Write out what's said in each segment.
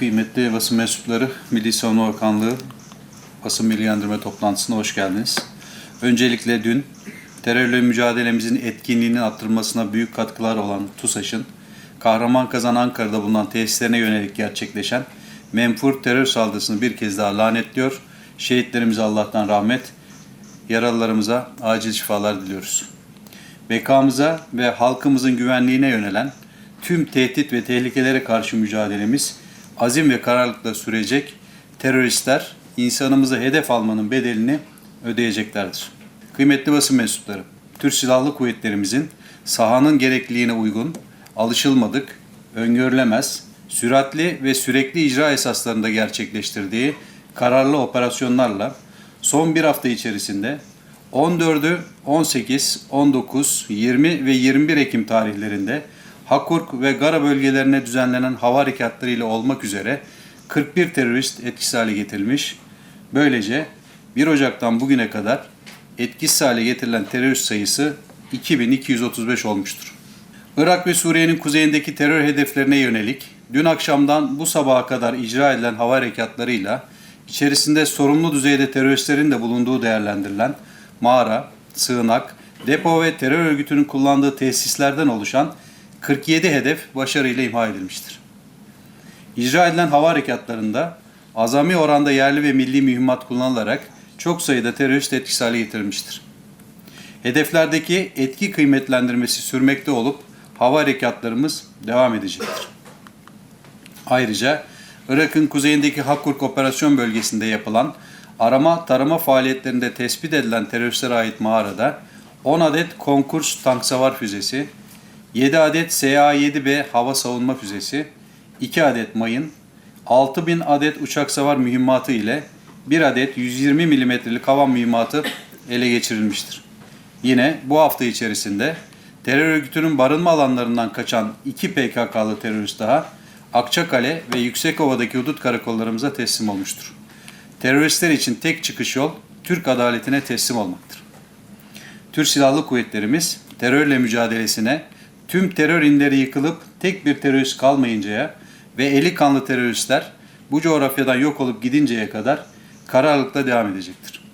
Kıymetli basın mensupları, Milli Savunma Bakanlığı basın bilgilendirme toplantısına hoş geldiniz. Öncelikle dün terörle mücadelemizin etkinliğinin arttırılmasına büyük katkılar olan TUSAŞ'ın Kahraman Ankara'da bulunan tesislerine yönelik gerçekleşen menfur terör saldırısını bir kez daha lanetliyor. Şehitlerimize Allah'tan rahmet, yaralılarımıza acil şifalar diliyoruz. Bekamıza ve halkımızın güvenliğine yönelen tüm tehdit ve tehlikelere karşı mücadelemiz azim ve kararlılıkla sürecek. Teröristler insanımızı hedef almanın bedelini ödeyeceklerdir. Kıymetli basın mensupları, Türk Silahlı Kuvvetlerimizin sahanın gerekliliğine uygun, alışılmadık, öngörülemez, süratli ve sürekli icra esaslarında gerçekleştirdiği kararlı operasyonlarla son bir hafta içerisinde 14'ü 18, 19, 20 ve 21 Ekim tarihlerinde Hakurk ve Gara bölgelerine düzenlenen hava harekatlarıyla olmak üzere 41 terörist etkisiz hale getirilmiş. Böylece 1 Ocak'tan bugüne kadar etkisiz hale getirilen terörist sayısı 2235 olmuştur. Irak ve Suriye'nin kuzeyindeki terör hedeflerine yönelik dün akşamdan bu sabaha kadar icra edilen hava harekatlarıyla içerisinde sorumlu düzeyde teröristlerin de bulunduğu değerlendirilen mağara, sığınak, depo ve terör örgütünün kullandığı tesislerden oluşan 47 hedef başarıyla imha edilmiştir. İcra edilen hava harekatlarında azami oranda yerli ve milli mühimmat kullanılarak çok sayıda terörist etkisiz hale getirilmiştir. Hedeflerdeki etki kıymetlendirmesi sürmekte olup hava harekatlarımız devam edecektir. Ayrıca Irak'ın kuzeyindeki Hakkurk operasyon bölgesinde yapılan arama tarama faaliyetlerinde tespit edilen teröristlere ait mağarada 10 adet konkurs tank savar füzesi, 7 adet SA-7B hava savunma füzesi, 2 adet mayın, 6000 adet uçak savar mühimmatı ile 1 adet 120 milimetrelik hava mühimmatı ele geçirilmiştir. Yine bu hafta içerisinde terör örgütünün barınma alanlarından kaçan 2 PKK'lı terörist daha Akçakale ve Yüksekova'daki hudut karakollarımıza teslim olmuştur. Teröristler için tek çıkış yol Türk adaletine teslim olmaktır. Türk Silahlı Kuvvetlerimiz terörle mücadelesine tüm terör inleri yıkılıp tek bir terörist kalmayıncaya ve eli kanlı teröristler bu coğrafyadan yok olup gidinceye kadar kararlılıkla devam edecektir.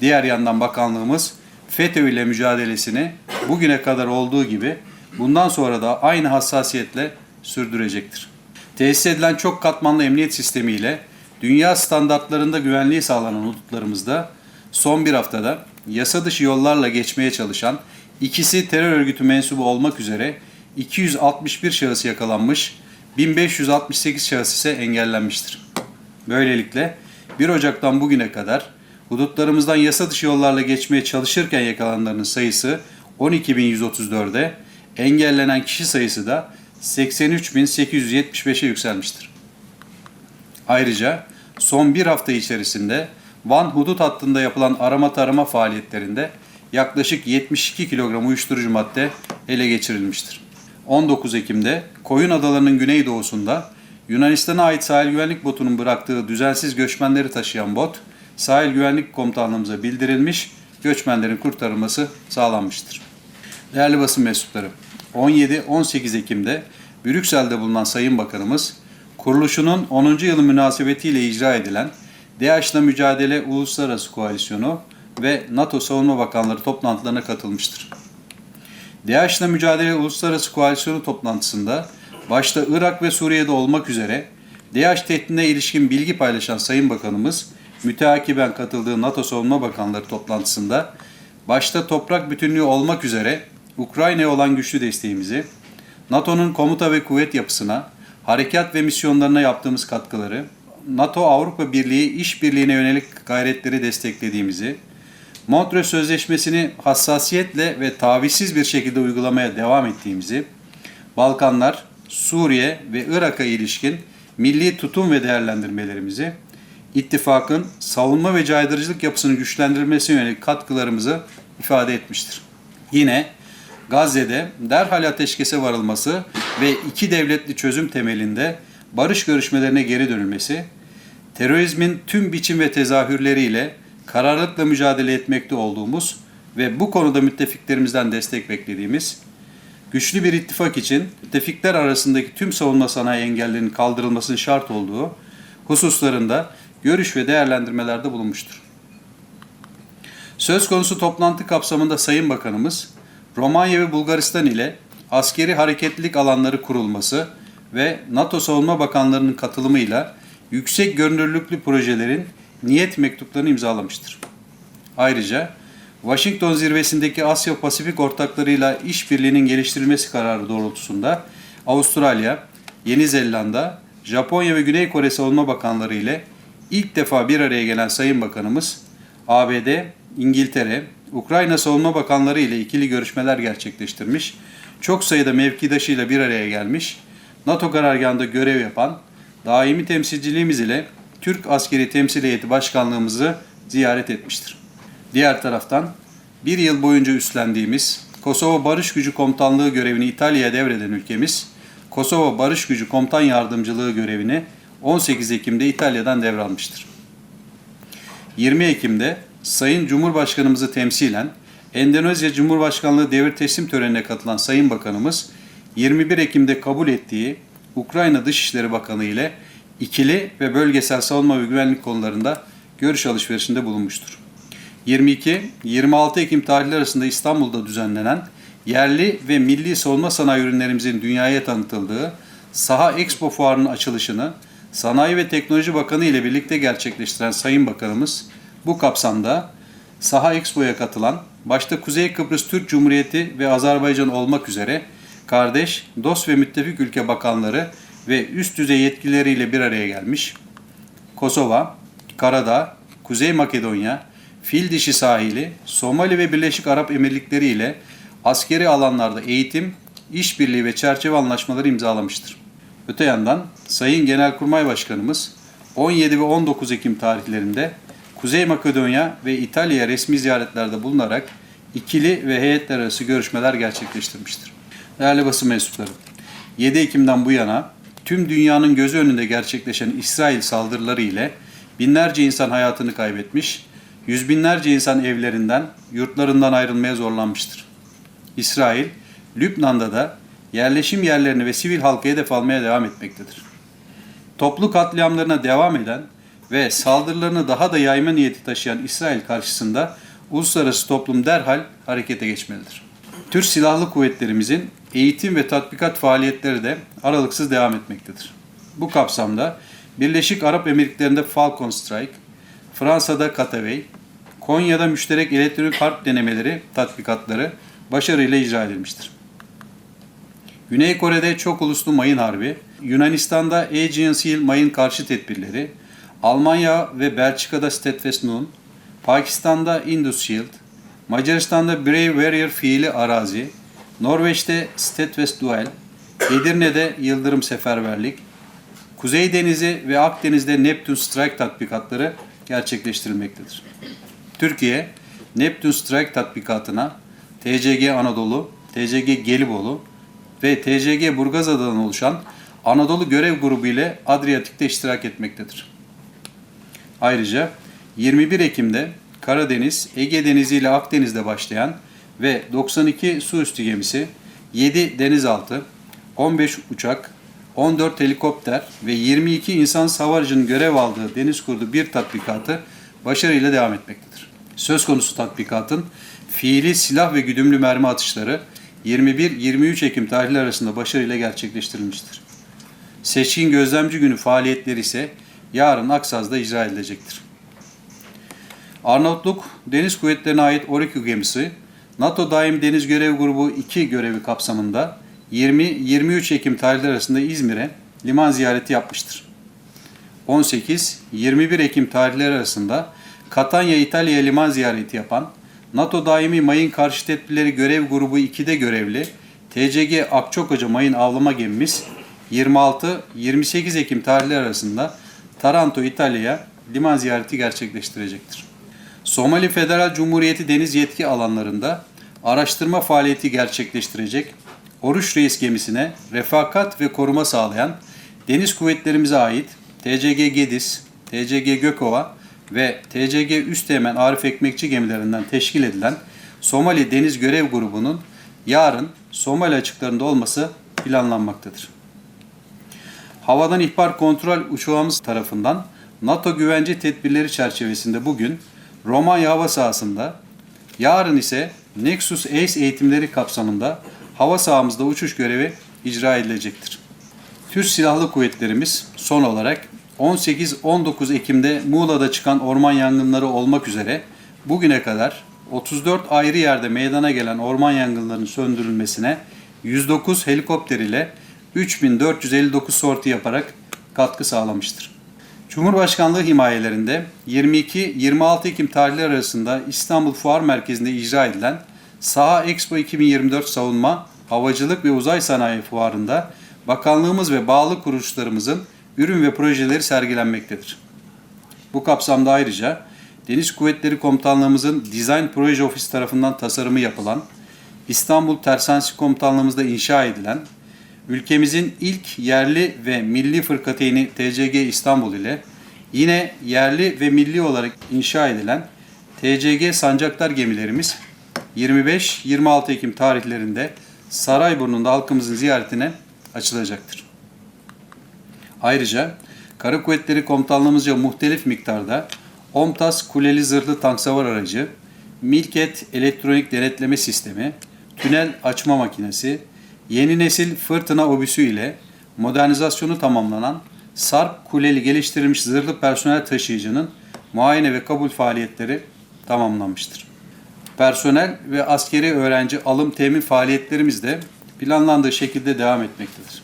Diğer yandan bakanlığımız FETÖ ile mücadelesini bugüne kadar olduğu gibi bundan sonra da aynı hassasiyetle sürdürecektir. Tesis edilen çok katmanlı emniyet sistemiyle dünya standartlarında güvenliği sağlanan hudutlarımızda son bir haftada yasa dışı yollarla geçmeye çalışan ikisi terör örgütü mensubu olmak üzere 261 şahıs yakalanmış, 1568 şahıs ise engellenmiştir. Böylelikle 1 Ocak'tan bugüne kadar hudutlarımızdan yasa dışı yollarla geçmeye çalışırken yakalananların sayısı 12.134'e, engellenen kişi sayısı da 83.875'e yükselmiştir. Ayrıca son bir hafta içerisinde Van hudut hattında yapılan arama tarama faaliyetlerinde yaklaşık 72 kilogram uyuşturucu madde ele geçirilmiştir. 19 Ekim'de Koyun Adaları'nın güneydoğusunda Yunanistan'a ait sahil güvenlik botunun bıraktığı düzensiz göçmenleri taşıyan bot, sahil güvenlik komutanlığımıza bildirilmiş, göçmenlerin kurtarılması sağlanmıştır. Değerli basın mensupları, 17-18 Ekim'de Brüksel'de bulunan Sayın Bakanımız, kuruluşunun 10. yılı münasebetiyle icra edilen DAEŞ'la Mücadele Uluslararası Koalisyonu ve NATO Savunma Bakanları toplantılarına katılmıştır. DAEŞ'le Mücadele Uluslararası Koalisyonu toplantısında başta Irak ve Suriye'de olmak üzere DAEŞ tehdidine ilişkin bilgi paylaşan Sayın Bakanımız, müteakiben katıldığı NATO Savunma Bakanları toplantısında başta toprak bütünlüğü olmak üzere Ukrayna'ya olan güçlü desteğimizi, NATO'nun komuta ve kuvvet yapısına, harekat ve misyonlarına yaptığımız katkıları, NATO-Avrupa Birliği işbirliğine yönelik gayretleri desteklediğimizi, Montreux Sözleşmesi'ni hassasiyetle ve tavizsiz bir şekilde uygulamaya devam ettiğimizi, Balkanlar, Suriye ve Irak'a ilişkin milli tutum ve değerlendirmelerimizi, ittifakın savunma ve caydırıcılık yapısını güçlendirilmesine yönelik katkılarımızı ifade etmiştir. Yine Gazze'de derhal ateşkese varılması ve iki devletli çözüm temelinde barış görüşmelerine geri dönülmesi, terörizmin tüm biçim ve tezahürleriyle kararlılıkla mücadele etmekte olduğumuz ve bu konuda müttefiklerimizden destek beklediğimiz, güçlü bir ittifak için müttefikler arasındaki tüm savunma sanayi engellerinin kaldırılmasının şart olduğu hususlarında görüş ve değerlendirmelerde bulunmuştur. Söz konusu toplantı kapsamında Sayın Bakanımız, Romanya ve Bulgaristan ile askeri hareketlilik alanları kurulması ve NATO Savunma Bakanlarının katılımıyla yüksek görünürlüklü projelerin niyet mektuplarını imzalamıştır. Ayrıca Washington zirvesindeki Asya Pasifik ortaklarıyla işbirliğinin geliştirilmesi kararı doğrultusunda Avustralya, Yeni Zelanda, Japonya ve Güney Kore Savunma Bakanları ile ilk defa bir araya gelen Sayın Bakanımız ABD, İngiltere, Ukrayna Savunma Bakanları ile ikili görüşmeler gerçekleştirmiş, çok sayıda mevkidaşıyla bir araya gelmiş, NATO karargahında görev yapan daimi temsilciliğimiz ile Türk Askeri Temsil Heyeti Başkanlığımızı ziyaret etmiştir. Diğer taraftan bir yıl boyunca üstlendiğimiz Kosova Barış Gücü Komutanlığı görevini İtalya'ya devreden ülkemiz, Kosova Barış Gücü Komutan Yardımcılığı görevini 18 Ekim'de İtalya'dan devralmıştır. 20 Ekim'de Sayın Cumhurbaşkanımızı temsilen Endonezya Cumhurbaşkanlığı devir teslim törenine katılan Sayın Bakanımız 21 Ekim'de kabul ettiği Ukrayna Dışişleri Bakanı ile ikili ve bölgesel savunma ve güvenlik konularında görüş alışverişinde bulunmuştur. 22-26 Ekim tarihleri arasında İstanbul'da düzenlenen yerli ve milli savunma sanayi ürünlerimizin dünyaya tanıtıldığı Saha Expo Fuarı'nın açılışını Sanayi ve Teknoloji Bakanı ile birlikte gerçekleştiren Sayın Bakanımız bu kapsamda Saha Expo'ya katılan başta Kuzey Kıbrıs Türk Cumhuriyeti ve Azerbaycan olmak üzere kardeş, dost ve müttefik ülke bakanları ve üst düzey yetkilileriyle bir araya gelmiş. Kosova, Karadağ, Kuzey Makedonya, Fil Dişi Sahili, Somali ve Birleşik Arap Emirlikleri ile askeri alanlarda eğitim, işbirliği ve çerçeve anlaşmaları imzalamıştır. Öte yandan Sayın Genelkurmay Başkanımız 17 ve 19 Ekim tarihlerinde Kuzey Makedonya ve İtalya'ya resmi ziyaretlerde bulunarak ikili ve heyetler arası görüşmeler gerçekleştirmiştir. Değerli basın mensupları, 7 Ekim'den bu yana tüm dünyanın gözü önünde gerçekleşen İsrail saldırıları ile binlerce insan hayatını kaybetmiş, yüz binlerce insan evlerinden, yurtlarından ayrılmaya zorlanmıştır. İsrail, Lübnan'da da yerleşim yerlerini ve sivil halkı hedef almaya devam etmektedir. Toplu katliamlarına devam eden ve saldırılarını daha da yayma niyeti taşıyan İsrail karşısında uluslararası toplum derhal harekete geçmelidir. Türk Silahlı Kuvvetlerimizin eğitim ve tatbikat faaliyetleri de aralıksız devam etmektedir. Bu kapsamda Birleşik Arap Emirlikleri'nde Falcon Strike, Fransa'da Kataway, Konya'da müşterek elektronik harp denemeleri tatbikatları başarıyla icra edilmiştir. Güney Kore'de çok uluslu mayın harbi, Yunanistan'da Aegean Seal mayın karşı tedbirleri, Almanya ve Belçika'da Steadfast Nun, Pakistan'da Indus Shield, Macaristan'da Brave Warrior fiili arazi, Norveç'te Steadfast Duel, Edirne'de Yıldırım Seferberlik, Kuzey Denizi ve Akdeniz'de Neptune Strike tatbikatları gerçekleştirilmektedir. Türkiye, Neptune Strike tatbikatına TCG Anadolu, TCG Gelibolu ve TCG Burgazada'dan oluşan Anadolu Görev Grubu ile Adriyatik'te iştirak etmektedir. Ayrıca 21 Ekim'de Karadeniz, Ege Denizi ile Akdeniz'de başlayan ve 92 su üstü gemisi, 7 denizaltı, 15 uçak, 14 helikopter ve 22 insan savarıcının görev aldığı deniz kurdu bir tatbikatı başarıyla devam etmektedir. Söz konusu tatbikatın fiili silah ve güdümlü mermi atışları 21-23 Ekim tarihleri arasında başarıyla gerçekleştirilmiştir. Seçkin Gözlemci Günü faaliyetleri ise yarın Aksaz'da icra edilecektir. Arnavutluk Deniz Kuvvetleri'ne ait Oriku gemisi, NATO Daim Deniz Görev Grubu 2 görevi kapsamında 20-23 Ekim tarihleri arasında İzmir'e liman ziyareti yapmıştır. 18-21 Ekim tarihleri arasında Katanya İtalya liman ziyareti yapan NATO Daimi Mayın Karşı Tedbirleri Görev Grubu 2'de görevli TCG Akçokoca Mayın Avlama gemimiz 26-28 Ekim tarihleri arasında Taranto, İtalya'ya liman ziyareti gerçekleştirecektir. Somali Federal Cumhuriyeti deniz yetki alanlarında araştırma faaliyeti gerçekleştirecek Oruç Reis gemisine refakat ve koruma sağlayan deniz kuvvetlerimize ait TCG Gedis, TCG Gökova ve TCG Üsteğmen Arif Ekmekçi gemilerinden teşkil edilen Somali Deniz Görev Grubu'nun yarın Somali açıklarında olması planlanmaktadır. Havadan ihbar kontrol uçağımız tarafından NATO güvence tedbirleri çerçevesinde bugün Romanya hava sahasında, yarın ise Nexus Ace eğitimleri kapsamında hava sahamızda uçuş görevi icra edilecektir. Türk Silahlı Kuvvetlerimiz son olarak 18-19 Ekim'de Muğla'da çıkan orman yangınları olmak üzere bugüne kadar 34 ayrı yerde meydana gelen orman yangınlarının söndürülmesine 109 helikopter ile 3459 sorti yaparak katkı sağlamıştır. Cumhurbaşkanlığı himayelerinde 22-26 Ekim tarihleri arasında İstanbul Fuar Merkezi'nde icra edilen Saha Expo 2024 Savunma, Havacılık ve Uzay Sanayi Fuarı'nda bakanlığımız ve bağlı kuruluşlarımızın ürün ve projeleri sergilenmektedir. Bu kapsamda ayrıca Deniz Kuvvetleri Komutanlığımızın Design Proje Ofisi tarafından tasarımı yapılan, İstanbul Tersansi Komutanlığımızda inşa edilen, ülkemizin ilk yerli ve milli fırkateyni TCG İstanbul ile yine yerli ve milli olarak inşa edilen TCG Sancaktar gemilerimiz 25-26 Ekim tarihlerinde Sarayburnu'nda halkımızın ziyaretine açılacaktır. Ayrıca Kara Kuvvetleri Komutanlığımızca muhtelif miktarda OMTAS kuleli zırhlı tank savar aracı, Milket elektronik denetleme sistemi, tünel açma makinesi, yeni nesil fırtına obüsü ile modernizasyonu tamamlanan Sarp kuleli geliştirilmiş zırhlı personel taşıyıcının muayene ve kabul faaliyetleri tamamlanmıştır. Personel ve askeri öğrenci alım temin faaliyetlerimiz de planlandığı şekilde devam etmektedir.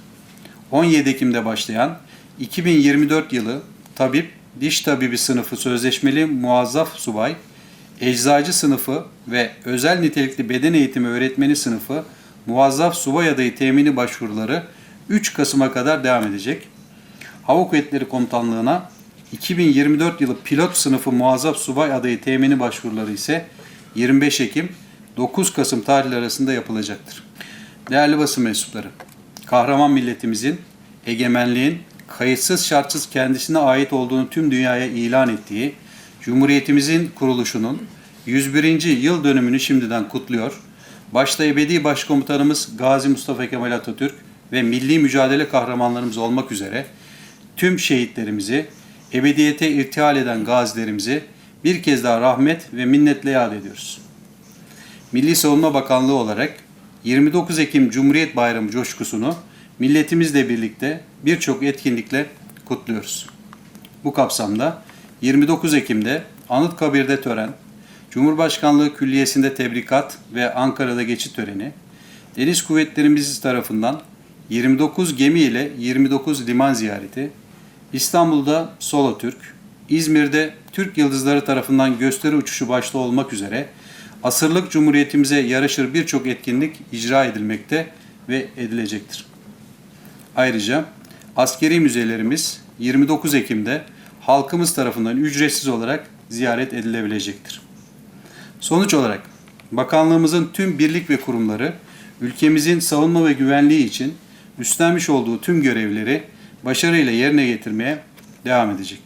17 Ekim'de başlayan 2024 yılı tabip, diş tabibi sınıfı sözleşmeli muazzaf subay, eczacı sınıfı ve özel nitelikli beden eğitimi öğretmeni sınıfı muazzaf subay adayı temini başvuruları 3 Kasım'a kadar devam edecek. Hava Kuvvetleri Komutanlığı'na 2024 yılı pilot sınıfı muazzaf subay adayı temini başvuruları ise 25 Ekim 9 Kasım tarihleri arasında yapılacaktır. Değerli basın mensupları, kahraman milletimizin egemenliğin kayıtsız şartsız kendisine ait olduğunu tüm dünyaya ilan ettiği Cumhuriyetimizin kuruluşunun 101. yıl dönümünü şimdiden kutluyor. Başta ebedi başkomutanımız Gazi Mustafa Kemal Atatürk ve milli mücadele kahramanlarımız olmak üzere tüm şehitlerimizi, ebediyete irtihal eden gazilerimizi bir kez daha rahmet ve minnetle yad ediyoruz. Milli Savunma Bakanlığı olarak 29 Ekim Cumhuriyet Bayramı coşkusunu milletimizle birlikte birçok etkinlikle kutluyoruz. Bu kapsamda 29 Ekim'de Anıtkabir'de tören, Cumhurbaşkanlığı Külliyesi'nde tebrikat ve Ankara'da geçit töreni, Deniz Kuvvetlerimiz tarafından 29 gemi ile 29 liman ziyareti, İstanbul'da Solo Türk, İzmir'de Türk Yıldızları tarafından gösteri uçuşu başta olmak üzere asırlık cumhuriyetimize yaraşır birçok etkinlik icra edilmekte ve edilecektir. Ayrıca askeri müzelerimiz 29 Ekim'de halkımız tarafından ücretsiz olarak ziyaret edilebilecektir. Sonuç olarak bakanlığımızın tüm birlik ve kurumları ülkemizin savunma ve güvenliği için üstlenmiş olduğu tüm görevleri başarıyla yerine getirmeye devam edecektir.